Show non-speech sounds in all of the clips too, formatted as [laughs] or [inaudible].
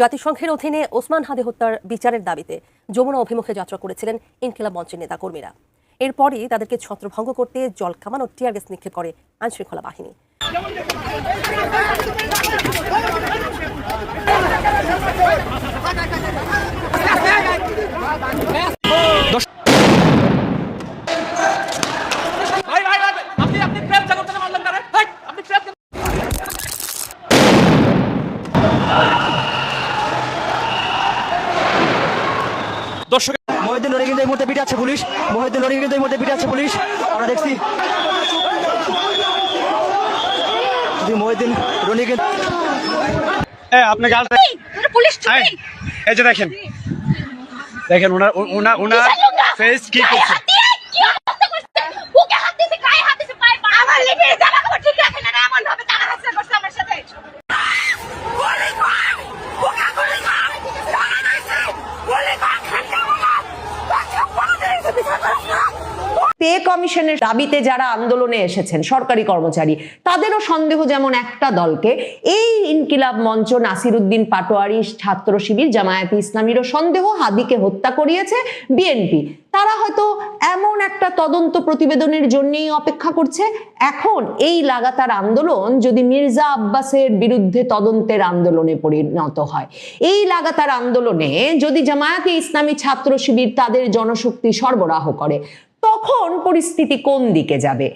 জাতিসংঘের অধীনে ওসমান হাদি হত্যার বিচারের দাবিতে যমুনা অভিমুখে যাত্রা করেছিলেন ইনকিলাব মঞ্চের নেতাকর্মীরা। এরপরই তাদেরকে ছত্রভঙ্গ করতে জল কামানো, টিয়ার গ্যাস নিক্ষেপ করে আইনশৃঙ্খলা বাহিনী। ভাই ভাই ভাই আপনি আপনি প্রেম জানাতে মারলেন না রে ভাই আপনি প্রেম দর্শক মহিউদ্দিন রনি কিন্তু এই মুহূর্তে পিঠে আছে পুলিশ। মহিউদ্দিন রনি কিন্তু এই মুহূর্তে পিঠে আছে পুলিশ। আমরা দেখছি। জি, মহিউদ্দিন রনি কিন্তু আপনি গাল পুলিশ এই, যে দেখেন। দেখেন ওনার ওনার ওনার ফেস কি করছে কি অবস্থা করছে ওকে হাত দিছে গায়ে হাত দিছে পায়ে পা আমার লিপি জামা কাপড় ঠিক রাখে না এমন ভাবে টাকা হাসিল করছে আমার সাথে বলে কই ওকে বলে কই বলে কই খান্না পে কমিশনের দাবিতে যারা আন্দোলনে এসেছেন সরকারি কর্মচারী, তাদেরও সন্দেহ যেমন একটা দলকে, এই ইনকিলাব মঞ্চ নাসিরুদ্দিন পাটোয়ারি, ছাত্র শিবির, জামায়াতে ইসলামীরও সন্দেহ হাদিকে হত্যা করিয়েছে বিএনপি। তারা হয়তো এমন একটা তদন্ত প্রতিবেদনের জন্যই অপেক্ষা করছে। এখন এই লাগাতার আন্দোলন যদি মির্জা আব্বাসের বিরুদ্ধে তদন্তের আন্দোলনে পরিণত হয়, এই লাগাতার আন্দোলনে যদি জামায়াতে ইসলামী ছাত্র শিবির তাদের জনশক্তি সরবরাহ করে তখন পরিস্থিতি কোন দিকে যাবে?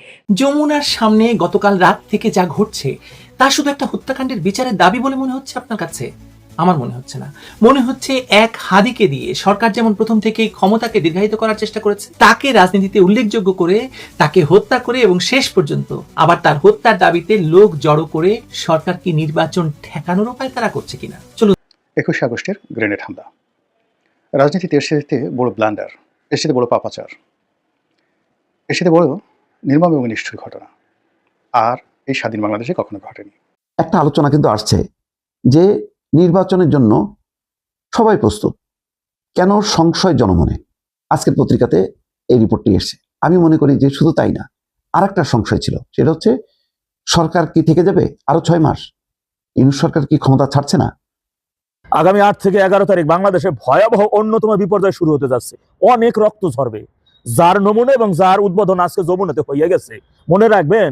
যমুনার সামনে গতকাল রাত থেকে যা ঘটছে তা শুধু একটা হত্যাকাণ্ডের বিচারের দাবি বলে মনে হচ্ছে আপনার কাছে? আমার মনে হচ্ছে না। মনে হচ্ছে এক হাদিকে দিয়ে সরকার যেমন প্রথম থেকে ক্ষমতাকে দীর্ঘায়িত করার চেষ্টা করেছে তাকে রাজনীতিতে উল্লেখযোগ্য করে তাকে হত্যা করে এবং শেষ পর্যন্ত আবার তার হত্যার দাবিতে লোক জড়ো করে সরকার কি নির্বাচন ঠেকানোর উপায় তারা করছে কিনা? চলুন। একুশে আগস্টের গ্রেনেড হামলা। রাজনীতিতে এসেতে বড় ব্লান্ডার এসেতে বড় পাপাচার। এসেতে বড় নির্মম এবং নিষ্ঠুর ঘটনা। আর এই স্বাধীন বাংলাদেশে কখনো ঘটেনি। একটা আলোচনা কিন্তু আসছে যে নির্বাচনের জন্য সবাই প্রস্তুত। কেন সংশয় জনমনে? আজকের পত্রিকাতে এই রিপোর্টটি এসেছে। আমি মনে করি যে শুধু তাই না আর একটা সংশয় ছিল সেটা হচ্ছে সরকার কি থেকে যাবে? আরও ছয় মাস। ইউনুস সরকার কি ক্ষমতা ছাড়ছে না? আগামী আট থেকে এগারো তারিখ বাংলাদেশে ভয়াবহ অন্যতম বিপর্যয় শুরু হতে যাচ্ছে। অনেক রক্ত ঝরবে। যার নমুনা এবং যার উদ্বোধন আজকে যমুনাতে হয়ে গেছে। মনে রাখবেন,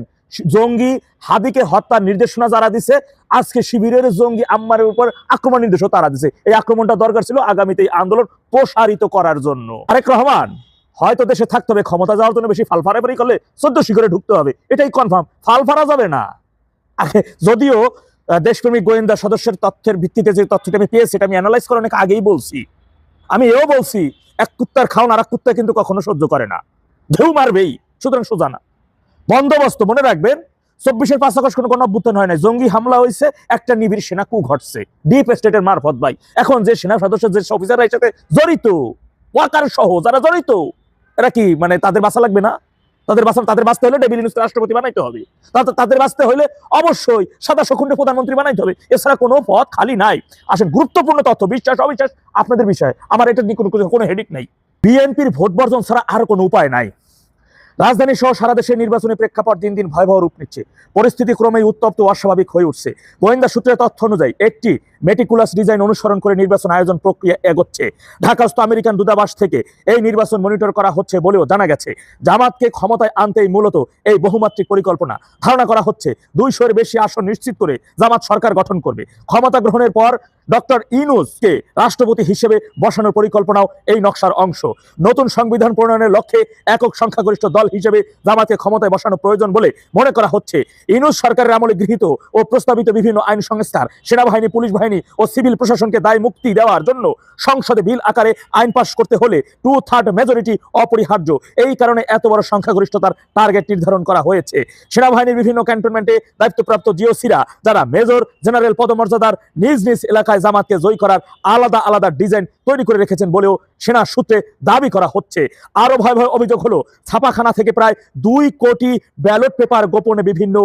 জঙ্গি হাদিকে হত্যার নির্দেশনা যারা দিছে, আজকে শিবিরের জঙ্গি আম্মারের উপর আক্রমণ নির্দেশও তারা দিছে। এই আক্রমণটা দরকার ছিল আগামীতে এই আন্দোলন প্রসারিত করার জন্য। আরেক রহমান, হয়তো দেশে থাকতে হবে, ক্ষমতা যাওয়ার জন্য বেশি ফালফারাফারি করলে চোদ্দ শিখরে ঢুকতে হবে। এটাই কনফার্ম ফালফারা যাবে না। যদিও দেশপ্রেমিক গোয়েন্দা সদস্যের তথ্যের ভিত্তিতে যে তথ্যটা আমি পেয়েছি, এটা আমি অ্যানালাইজ করে অনেক আগেই বলছি। আমি এও বলছি, এক কুত্তার খাওন আর এক কুত্তা কিন্তু কখনো সহ্য করে না। ঢেউ মারবেই, সুতরাং সোজা না। বন্দোবস্ত, মনে রাখবেন, চব্বিশের পাঁচ আগস্ট কোনো গণঅভ্যুত্থান হয় নাই। জঙ্গি হামলা হয়েছে, একটা নিবিড় সেনা কু ঘটছে। ডিপ স্টেটের মারফত, ভাই। এখন যে সেনা সদস্য, যে অফিসাররা এর সাথে জড়িত ওয়াকার সহ যারা জড়িত, এরা কি মানে তাদের বাসা লাগবে না? তাদের বাসা তাদের বাঁচতে হলে ইউনুসকে রাষ্ট্রপতি বানাইতে হবে। তাদের বাঁচতে হলে অবশ্যই সাদা শকুণ্ডে প্রধানমন্ত্রী বানাইতে হবে। এছাড়া কোনো পথ খালি নাই। আসেন, গুরুত্বপূর্ণ তথ্য, বিশ্বাস, অবিশ্বাস, আপনাদের বিষয়ে। আমার এটা নিয়ে কোনো- কোনো হেডিক নাই। বিএনপির ভোট বর্জন ছাড়া আর কোনো উপায় নাই। রাজধানী সহ সারা দেশে নির্বাচনের প্রেক্ষাপট দিন দিন ভয়াবহ রূপ নিচ্ছে। পরিস্থিতি ক্রমেই উত্তপ্ত অস্বাভাবিক হয়ে উঠছে। গোয়েন্দা সূত্রের তথ্য অনুযায়ী, একটি মেটিকুলাস ডিজাইন অনুসরণ করে নির্বাচন আয়োজন প্রক্রিয়া এগোচ্ছে। ঢাকাস্থ আমেরিকান দূতাবাস থেকে এই নির্বাচন মনিটর করা হচ্ছে বলেও জানা গেছে। জামাতকে ক্ষমতায় আনতেই মূলত এই বহুমাত্রিক পরিকল্পনা। ধারণা করা হচ্ছে, দুইশোর বেশি আসন নিশ্চিত করে জামাত সরকার গঠন করবে। ক্ষমতা গ্রহণের পর ডক্টর ইনুসকে রাষ্ট্রপতি হিসেবে বসানোর পরিকল্পনাও এই নকশার অংশ। নতুন সংবিধান প্রণয়নের লক্ষ্যে একক সংখ্যাগরিষ্ঠ দল হিসেবে জামাতকে ক্ষমতায় বসানো প্রয়োজন বলে মনে করা হচ্ছে। ইনুস সরকারের আমলে গৃহীত ও প্রস্তাবিত বিভিন্ন আইন সংস্থার সেনাবাহিনী, পুলিশ বাহিনী ও সিভিল প্রশাসনকে দায় মুক্তি দেওয়ার জন্য সংসদে বিল আকারে আইন পাশ করতে হলে টু থার্ড মেজরিটি অপরিহার্য। এই কারণে এত বড় সংখ্যাগরিষ্ঠতার টার্গেট নির্ধারণ করা হয়েছে। সেনাবাহিনীর বিভিন্ন ক্যান্টনমেন্টে দায়িত্বপ্রাপ্ত জিওসিরা, যারা মেজর জেনারেল পদমর্যাদার নিজ নিজ এলাকায় জামাতকে জয় করার আলাদা আলাদা ডিজাইন তৈরি করে রেখেছেন বলেও সেনা সূত্রে দাবি করা হচ্ছে। আরও ভয় ভয় অভিযোগ হলো, ছাপাখানা থেকে প্রায় দুই কোটি ব্যালট পেপার গোপনে বিভিন্ন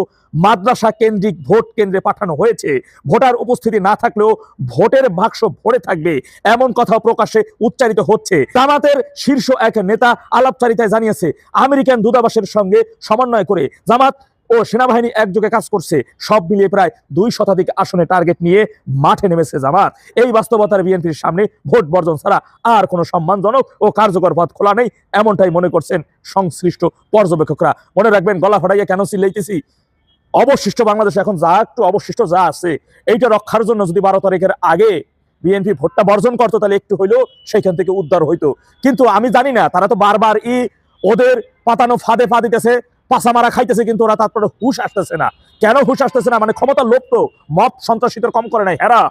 মাদ্রাসা কেন্দ্রিক ভোট কেন্দ্রে পাঠানো হয়েছে। ভোটার উপস্থিতি না থাকলেও ভোটের বাক্স ভরে থাকবে এমন কথাও প্রকাশ্যে উচ্চারিত হচ্ছে। জামাতের শীর্ষ এক নেতা আলাপচারিতায় জানিয়েছে, আমেরিকান দূতাবাসের সঙ্গে সমন্বয় করে জামাত ও সেনাবাহিনী একযোগে কাজ করছে। সব মিলিয়ে প্রায় দুই শতাধিক আসনে টার্গেট নিয়ে মাঠে নেমেছে জামাত। এই বাস্তবতার বিএনপির সামনে ভোট বর্জন ছাড়া আর কোনো সম্মানজনক ও কার্যকর পথ খোলা নেই, এমনটাই মনে করছেন সংশ্লিষ্ট পর্যবেক্ষকরা। মনে রাখবেন, গলা ফাটাইয়া কেন চিল্লাইতেছি অবশিষ্ট বাংলাদেশে এখন যা একটু অবশিষ্ট যা আছে, এইটা রক্ষার জন্য যদি বারো তারিখের আগে বিএনপি ভোটটা বর্জন করতো, তাহলে একটু হইলেও সেখান থেকে উদ্ধার হইতো। কিন্তু আমি জানি না, তারা তো বারবার ই ওদের পাতানো ফাঁদে পা দিতেছে পাশা মারা খাইতেছে কিন্তু ওরা তারপরে হুশ আসতেছে না। কেন হুশ আসতেছে না? মানে ক্ষমতা লোভ তো। মত সন্ত্রাসীদের কম করে নাই। হেরা,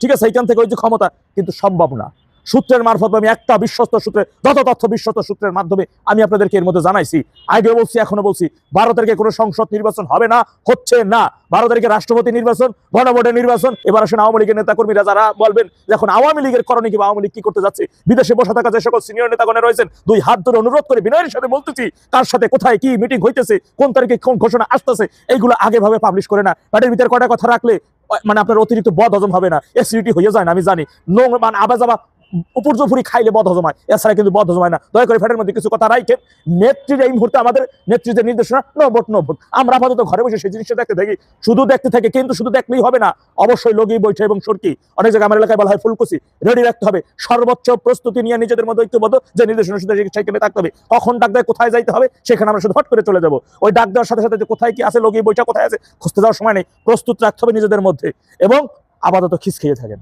ঠিক আছে, এইখান থেকে ওই যে ক্ষমতা, কিন্তু সম্ভব না। সূত্রের মারফত আমি একটা বিশ্বস্ত সূত্রে যত তথ্য বিশ্বস্ত সূত্রের মাধ্যমে আমি আপনাদেরকে এর মধ্যে জানাইছি। আগেও বলছি এখনও বলছি বারো তারিখে কোনো সংসদ নির্বাচন হবে না, হচ্ছে না। বারো তারিখে রাষ্ট্রপতি নির্বাচন গণভোটের নির্বাচন, এবার আসেন আওয়ামী লীগের নেতা কর্মীরা যারা বলবেন এখন আওয়ামী লীগের করণে কিংবা আওয়ামী লীগ কি করতে যাচ্ছে? বিদেশে বসে থাকা যে সকল সিনিয়র নেতাগণে রয়েছেন, দুই হাত ধরে অনুরোধ করে বিনয়ের সাথে বলতেছি, কার সাথে, কোথায়, কি মিটিং হইতেছে, কোন তারিখে কোন ঘোষণা আসতেছে এইগুলো আগে ভাবে পাবলিশ করে না। প্যাটের ভিতরে কটা কথা রাখলে মানে আপনার অতিরিক্ত বদ হজম হবে না অ্যাসিডিটি হয়ে যায় না, আমি জানি। নোং মানে আবা যাবা উপর খাইলে বদ হজম হয়। এছাড়া কিন্তু বদ হজম হয় না। দয়া করে ফ্যাটের মধ্যে কিছু কথা রাখেন নেত্রীর এই মুহূর্তে আমাদের নেতৃত্বের নির্দেশনা, নো ভোট নো ভোট। আমরা আপাতত ঘরে বসে সেই জিনিসটা দেখতে থাকি। শুধু দেখতে থাকি, কিন্তু শুধু দেখলেই হবে না। অবশ্যই লগি, বৈঠা এবং সরকি। অনেক জায়গায় আমার এলাকায় বলা হয় ফুলকুসি রেডি রাখতে হবে। সর্বোচ্চ প্রস্তুতি নিয়ে নিজেদের মধ্যে ঐক্যবদ্ধ। যে নির্দেশনা শুধু সেখানে থাকতে হবে। কখন ডাক দেয়, কোথায় যাইতে হবে, সেখানে আমরা শুধু হট করে চলে যাব। ওই ডাক দেওয়ার সাথে সাথে কোথায় কি আছে, লগি, বৈঠা কোথায় আছে, খুঁজতে যাওয়ার সময় নেই। প্রস্তুত রাখতে হবে নিজেদের মধ্যে। এবং আপাতত খিস খেয়ে থাকেন।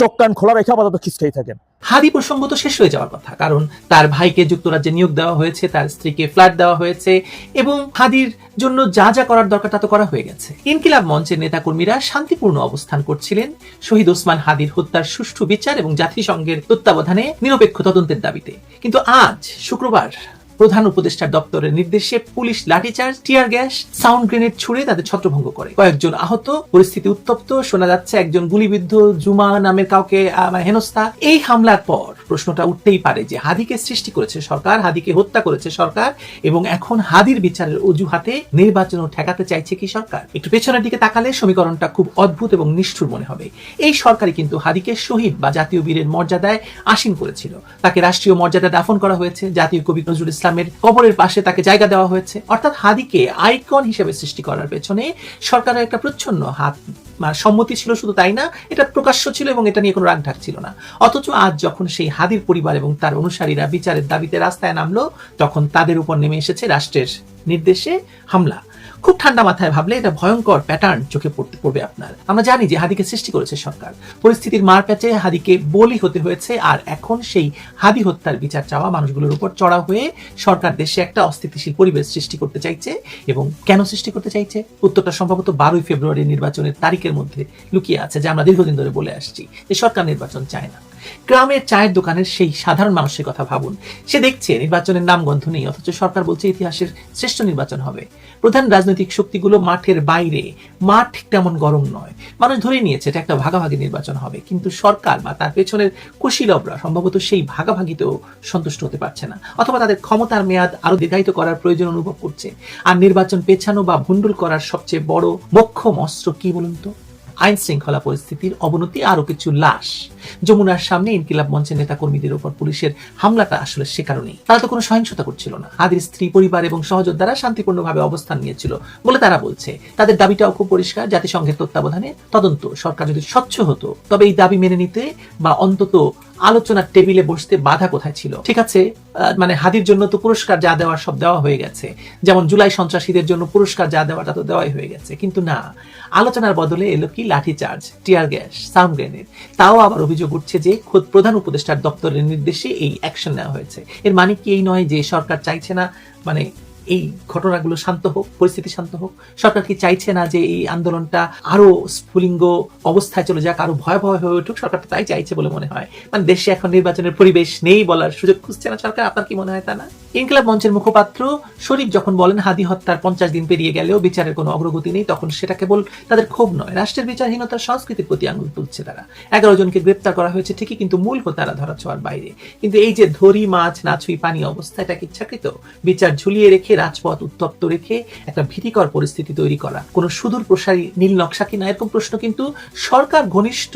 চোখ কান খোলা রেখে আপাতত খিস খেয়ে থাকেন। হাদি প্রসঙ্গ তো শেষ হয়ে যাওয়ার কথা, কারণ তার ভাইকে যুক্তরাজ্যে নিয়োগ দেওয়া হয়েছে, তার স্ত্রীকে ফ্ল্যাট দেওয়া হয়েছে, এবং হাদির জন্য যা যা করার দরকার তা তো করা হয়ে গেছে। ইনকিলাব মঞ্চের নেতাকর্মীরা শান্তিপূর্ণ অবস্থান করছিলেন। শহীদ ওসমান হাদির হত্যার সুষ্ঠু বিচার এবং জাতিসংঘের তত্ত্বাবধানে নিরপেক্ষ তদন্তের দাবিতে। কিন্তু আজ শুক্রবার প্রধান উপদেষ্টার দপ্তরের নির্দেশে পুলিশ লাঠিচার্জ, টিয়ার গ্যাস, সাউন্ড গ্রেনেড ছুড়ে তাদের ছত্রভঙ্গ করে। কয়েকজন আহত, পরিস্থিতি উত্তপ্ত, শোনা যাচ্ছে একজন গুলিবিদ্ধ জুমা নামের কাউকে হেনস্থা। এই হামলার পর প্রশ্নটা উঠতেই পারে যে হাদিকে সৃষ্টি করেছে সরকার, হাদিকে হত্যা করেছে সরকার, এবং এখন হাদির বিচারের অজুহাতে নির্বাচনও ঠেকাতে চাইছে কি সরকার? একটু পেছনের দিকে তাকালে সমীকরণটা খুব অদ্ভুত এবং নিষ্ঠুর মনে হবে। এই সরকারই কিন্তু হাদিকে শহীদ বা জাতীয় বীরের মর্যাদায় আসীন করেছিল। তাকে রাষ্ট্রীয় মর্যাদা দাফন করা হয়েছে। জাতীয় কবি নজরুল ইসলামের কবরের পাশে তাকে জায়গা দেওয়া হয়েছে। অর্থাৎ হাদিকে আইকন হিসেবে সৃষ্টি করার পেছনে সরকারের একটা প্রচ্ছন্ন হাত সম্মতি ছিল শুধু তাই না, এটা প্রকাশ্য ছিল এবং এটা নিয়ে কোনো রাগঢাক ছিল না। অথচ আজ যখন সেই হাদির পরিবার এবং তার অনুসারীরা বিচারের দাবিতে রাস্তায় নামলো, তখন তাদের উপর নেমে এসেছে রাষ্ট্রের নির্দেশে হামলা। খুব ঠান্ডা মাথায় ভাবলে এটা ভয়ঙ্কর প্যাটার্ন চোখে পড়তে পড়বে আপনার। আমরা জানি যে হাদিকে সৃষ্টি করেছে সরকার। পরিস্থিতির মার প্যাচে হাদিকে বলি হতে হয়েছে আর এখন সেই হাদি হত্যার বিচার চাওয়া মানুষগুলোর উপর চড়া হয়ে সরকার দেশে একটা অস্থিতিশীল পরিবেশ সৃষ্টি করতে চাইছে এবং কেন সৃষ্টি করতে চাইছে? উত্তরটা সম্ভবত বারোই ফেব্রুয়ারি নির্বাচনের তারিখের মধ্যে লুকিয়ে আছে, যে আমরা দীর্ঘদিন ধরে বলে আসছি যে সরকার নির্বাচন চায় না। গ্রামের চায়ের দোকানের সেই সাধারণ মানুষের কথা ভাবুন। সে দেখছে নির্বাচনের নাম গন্ধ নেই, অথচ সরকার বলছে ইতিহাসের শ্রেষ্ঠ নির্বাচন হবে। প্রধান রাজনৈতিক শক্তিগুলো মাঠের বাইরে, মাঠ তেমন গরম নয়। মানুষ ধরে নিয়েছে এটা একটা ভাগাভাগি নির্বাচন হবে, কিন্তু সরকার বা তার পেছনের কুশীলবরা সম্ভবত সেই ভাগাভাগিতেও সন্তুষ্ট হতে পারছে না, অথবা তাদের ক্ষমতার মেয়াদ আরও দীর্ঘায়িত করার প্রয়োজন অনুভব করছে। আর নির্বাচন পেছানো বা ভণ্ডুল করার সবচেয়ে বড় মক্ষম অস্ত্র কি বলুন তো? আইন শৃঙ্খলা পরিস্থিতির অবনতি আরও কিছু লাশ। যমুনার সামনে ইনকিলাব মঞ্চের নেতা কর্মীদের উপর পুলিশের হামলাটা আসলে সে কারণেই। তারা তো কোনো সহিংসতা করছিল না। হাদির স্ত্রী, পরিবার এবং সহযোদ্ধারা শান্তিপূর্ণভাবে অবস্থান নিয়েছিল বলে তারা বলছে। তাদের দাবিটাও খুব পরিষ্কার। জাতিসংঘের তত্ত্বাবধানে তদন্ত সরকার যদি স্বচ্ছ হতো, তবে এই দাবি মেনে নিতে বা অন্তত আলোচনার টেবিলে বসতে বাধা কোথায় ছিল? ঠিক আছে মানে হাদির জন্য তো পুরস্কার যা দেওয়ার সব দেওয়া হয়ে গেছে। যেমন জুলাই সন্ত্রাসীদের জন্য পুরস্কার যা দেওয়াটা তো দেওয়াই হয়ে গেছে। কিন্তু না, আলোচনার বদলে এলো কি লাঠি charge tear gas, sound grenade. তাও আবার অভিযোগ উঠছে যে খোদ প্রধান উপদেষ্টার দপ্তরের নির্দেশে এই অ্যাকশন নেওয়া হয়েছে। এর মানে কি এই নয় যে সরকার চাইছে না মানে এই ঘটনাগুলো শান্ত হোক, পরিস্থিতি শান্ত হোক। সরকার কি চাইছে না যে এই আন্দোলনটা আরও স্ফুলিঙ্গ অবস্থায় চলে যাক, আরও ভয়াবহ হয়ে উঠুক? সরকার তাই চাইছে বলে মনে হয়। মানে দেশে এখন নির্বাচনের পরিবেশ নেই বলার সুযোগ খুঁজছে না সরকার, আপনার কি মনে হয় তা না? ইনকিলাব মঞ্চের মুখপাত্র শরীফ যখন বলেন, হাদি হত্যার পঞ্চাশ দিন পেরিয়ে গেলেও বিচারের কোনো অগ্রগতি নেই, তখন সেটা কেবল তাদের ক্ষোভ নয়, রাষ্ট্রের বিচারহীনতার সংস্কৃতির প্রতি আঙুল তুলছে তারা। এগারো জনকে গ্রেপ্তার করা হয়েছে ঠিকই, কিন্তু মূল হোতারা ধরা ছোঁয়ার বাইরে। কিন্তু এই যে ধরি মাছ, না ছুঁই পানি অবস্থা, এটা ইচ্ছাকৃত? বিচার ঝুলিয়ে রেখে রেখে রাজপথ উত্তপ্ত রেখে একটা ভীতিকর পরিস্থিতি তৈরি করা? কোনো সুদূর প্রসারী নীল নকশা কিনা এরকম প্রশ্ন কিন্তু সরকার ঘনিষ্ঠ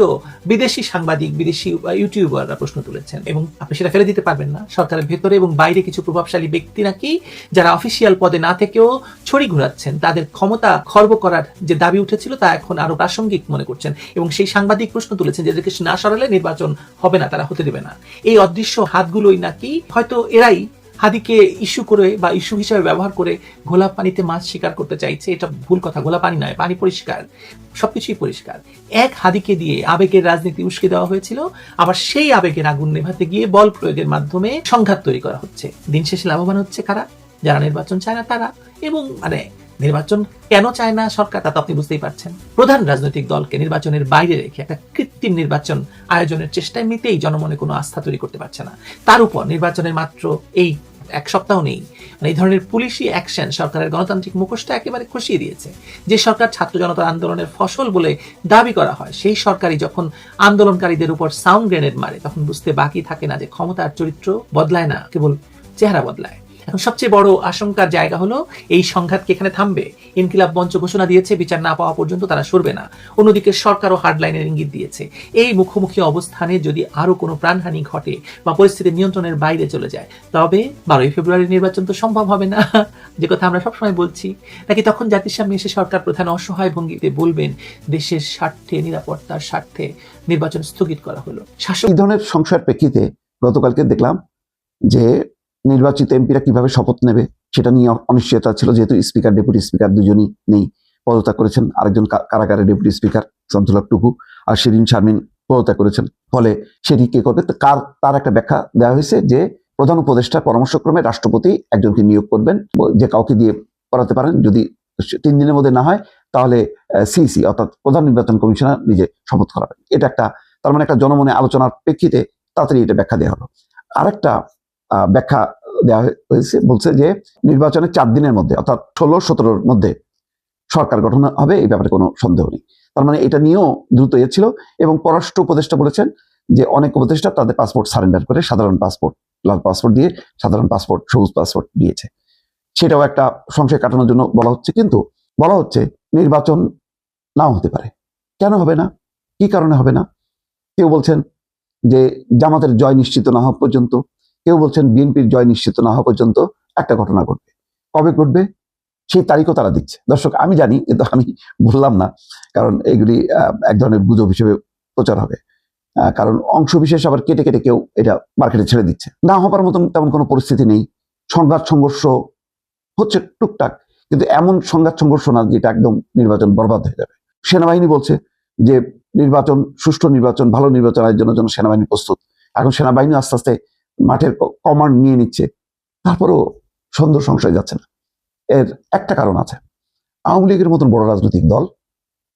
বিদেশি সাংবাদিক, বিদেশি ইউটিউবাররা প্রশ্ন তুলেছেন। এবং আপনি সেটা ফেলে দিতে পারবেন না। সরকারের ভেতরে এবং বাইরে কিছু প্রভাবশালী ব্যক্তি নাকি যারা অফিসিয়াল পদে না থেকেও ছড়ি ঘুরাচ্ছেন, তাদের ক্ষমতা খর্ব করার যে দাবি উঠেছিল তা এখন আরও প্রাসঙ্গিক মনে করছেন। এবং সেই সাংবাদিক প্রশ্ন তুলেছেন যে এদেরকে না সরালে নির্বাচন হবে না, তারা হতে দেবে না। এই অদৃশ্য হাতগুলোই নাকি হয়তো এরাই হাদিকে ইস্যু করে বা ইস্যু হিসাবে ব্যবহার করে ঘোলা পানিতে মাছ শিকার করতে চাইছে, এটা ভুল কথা। ঘোলা পানি নয়, পানি পরিষ্কার। সবকিছুই পরিষ্কার। এক হাদিকে দিয়ে আবেগের রাজনীতি উস্কে দেওয়া হয়েছিল, আবার সেই আবেগের আগুন নেভাতে গিয়ে বল প্রয়োগের মাধ্যমে সংঘাত তৈরি করা হচ্ছে। দিন শেষে লাভবান হচ্ছে কারা? যারা নির্বাচন চায় না তারা। এবং মানে নির্বাচন কেন চায় না সরকার তা তো আপনি বুঝতেই পারছেন। প্রধান রাজনৈতিক দলকে নির্বাচনের বাইরে রেখে একটা কৃত্রিম নির্বাচন আয়োজনের চেষ্টায় এমনিতেই জনমনে কোনো আস্থা তৈরি করতে পারছে না। তার উপর নির্বাচনের মাত্র এই এক সপ্তাহ নেই। মানে এই ধরনের পুলিশি অ্যাকশন সরকারের গণতান্ত্রিক মুখোশটা একেবারে খসিয়ে দিয়েছে। যে সরকার ছাত্র জনতার আন্দোলনের ফসল বলে দাবি করা হয়, সেই সরকারই যখন আন্দোলনকারীদের উপর সাউন্ড গ্রেনেড মারে, তখন বুঝতে বাকি থাকে না যে ক্ষমতার চরিত্র বদলায় না, কেবল চেহারা বদলায়। এখন সবচেয়ে বড় আশঙ্কার জায়গা হলো এই সংঘাত কি এখানে থামবে? ইনকিলাব মঞ্চ ঘোষণা দিয়েছে, বিচার না পাওয়া পর্যন্ত তারা সরবে না। অন্যদিকে সরকারও হার্ডলাইনের ইঙ্গিত দিয়েছে। এই মুখোমুখি অবস্থানে যদি আরও কোনো প্রাণহানি ঘটে বা পরিস্থিতি নিয়ন্ত্রণের বাইরে চলে যায়, তবে বারোই ফেব্রুয়ারি নির্বাচন তো সম্ভব হবে না। [laughs] যে কথা আমরা সবসময় বলছি। নাকি তখন জাতির সামনে এসে সরকার প্রধান অসহায় ভঙ্গিতে বলবেন, দেশের স্বার্থে, নিরাপত্তার স্বার্থে নির্বাচন স্থগিত করা হলো। শাসক ধরনের সংশয়ের প্রেক্ষিতে গতকালকে দেখলাম যে নির্বাচিত এমপিরা কীভাবে শপথ নেবে সেটা নিয়ে অনিশ্চয়তা ছিল, যেহেতু স্পিকার, ডেপুটি স্পিকার দুজনই নেই। পদত্যাগ করেছেন আরেকজন কা- কারাগারের ডেপুটি স্পিকার হক টুকু আর শিরিন শারমিন পদত্যাগ করেছেন। ফলে সেটি কে করবে? কার, তার একটা ব্যাখ্যা দেওয়া হয়েছে যে প্রধান উপদেষ্টার পরামর্শক্রমে রাষ্ট্রপতি একজনকে নিয়োগ করবেন, যে কাউকে দিয়ে করাতে পারেন। যদি তিন দিনের মধ্যে না হয়, তাহলে সিসি অর্থাৎ প্রধান নির্বাচন কমিশনার নিজে শপথ করাবেন। এটা একটা, তার মানে একটা জনমনে আলোচনার প্রেক্ষিতে তাড়াতাড়ি এটা ব্যাখ্যা দেওয়া হলো। আরেকটা ব্যাখ্যা দেওয়া হয়েছে। বলছে যে নির্বাচনের চার দিনের মধ্যে, অর্থাৎ ষোলো সতেরোর মধ্যে সরকার গঠন হবে, এই ব্যাপারে কোনো সন্দেহ নেই। তার মানে এটা নিয়েও দ্রুত ইয়ে ছিল এবং পররাষ্ট্র উপদেষ্টা বলেছেন যে অনেক উপদেষ্টা তাদের পাসপোর্ট সারেন্ডার করে সাধারণ পাসপোর্ট, লাল পাসপোর্ট দিয়ে সাধারণ পাসপোর্ট, সবুজ পাসপোর্ট দিয়েছে। সেটাও একটা সংশয় কাটানোর জন্য বলা হচ্ছে, কিন্তু বলা হচ্ছে নির্বাচন নাও হতে পারে। কেন হবে না? কি কারণে হবে না? কেউ বলছেন যে জামাতের জয় নিশ্চিত না হওয়া পর্যন্ত কেউ বলছেন বিএনপির জয় নিশ্চিত না হওয়া পর্যন্ত একটা ঘটনা ঘটবে। কবে ঘটবে? সেই তারিখও তারা দিচ্ছে। দর্শক, আমি জানি, কিন্তু আমি বললাম না, কারণ এগুলি এক ধরনের গুজব হিসেবে প্রচার হবে। কারণ অংশ বিশেষ আবার কেটে কেটে কেউ এটা মার্কেটে ছেড়ে দিচ্ছে। না হবার মতন তেমন কোনো পরিস্থিতি নেই। সংঘাত সংঘর্ষ হচ্ছে টুকটাক, কিন্তু এমন সংঘাত সংঘর্ষ না যেটা একদম নির্বাচন বরবাদ হয়ে যাবে। সেনাবাহিনী বলছে যে নির্বাচন, সুষ্ঠু নির্বাচন, ভালো নির্বাচন আয়োজনের জন্য সেনাবাহিনী প্রস্তুত। এখন সেনাবাহিনী আস্তে আস্তে মাঠের কমান্ড নিয়ে নিচ্ছে, তারপরেও সন্দেহ সংশয় যাচ্ছে না। এর একটা কারণ আছে, আওয়ামী লীগের মতন বড় রাজনৈতিক দল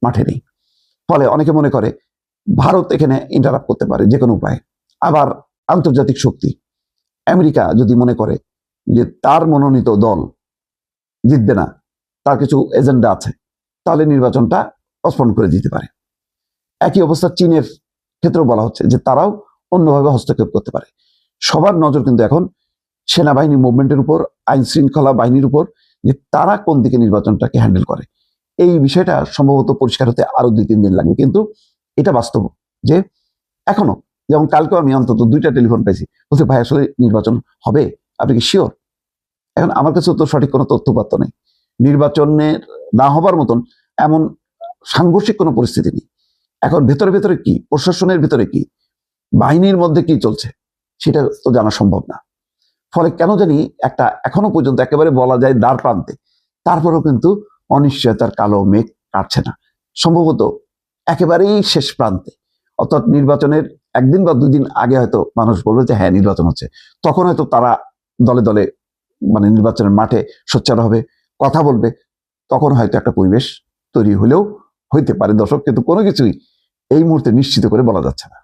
মাঠে নেই। ফলে অনেকে মনে করে ভারত এখানে ইন্টারাপ্ট করতে পারে যে কোনো উপায়ে। আবার আন্তর্জাতিক শক্তি, আমেরিকা যদি মনে করে যে তার মনোনীত দল জিতবে না, তার কিছু এজেন্ডা আছে, তাহলে নির্বাচনটা পসপন্ড করে দিতে পারে। একই অবস্থা চীনের ক্ষেত্রেও বলা হচ্ছে যে তারাও অন্যভাবে হস্তক্ষেপ করতে পারে। সবার নজর কিন্তু এখন সেনাবাহিনী মুভমেন্টের উপর, আইন শৃঙ্খলা বাহিনীর উপর, যে তারা কোন দিকে নির্বাচনটাকে হ্যান্ডেল করে। এই বিষয়টা সম্ভবত পরিষ্কার হতে আরও দুই, তিন দিন লাগবে। কিন্তু এটা বাস্তব যে এখনও, যেমন কালকেও আমি অন্তত দুইটা টেলিফোন পেয়েছি বলছে, ভাই, আসলে নির্বাচন হবে? আপনি কি শিওর এখন আমার কাছে তো সঠিক কোনো তথ্যপাত্র নেই। নির্বাচনের না হবার মতন এমন সাংঘর্ষিক কোনো পরিস্থিতি নেই। এখন ভেতরে ভেতরে কি? প্রশাসনের ভেতরে কি? বাহিনীর মধ্যে কি চলছে? সেটা তো জানা সম্ভব না। ফলে কেন জানি একটা এখনও পর্যন্ত একেবারে বলা যায় দ্বার প্রান্তে, তারপরেও কিন্তু অনিশ্চয়তার কালো মেঘ কাটছে না। সম্ভবত একেবারেই শেষ প্রান্তে। অর্থাৎ নির্বাচনের একদিন বা দুদিন আগে হয়তো মানুষ বলবে যে হ্যাঁ নির্বাচন হচ্ছে। তখন হয়তো তারা দলে দলে মানে নির্বাচনের মাঠে সোচ্চার হবে, কথা বলবে। তখন হয়তো একটা পরিবেশ তৈরি হলেও হইতে পারে দর্শক, কিন্তু কোনো কিছুই এই মুহূর্তে নিশ্চিত করে বলা যাচ্ছে না।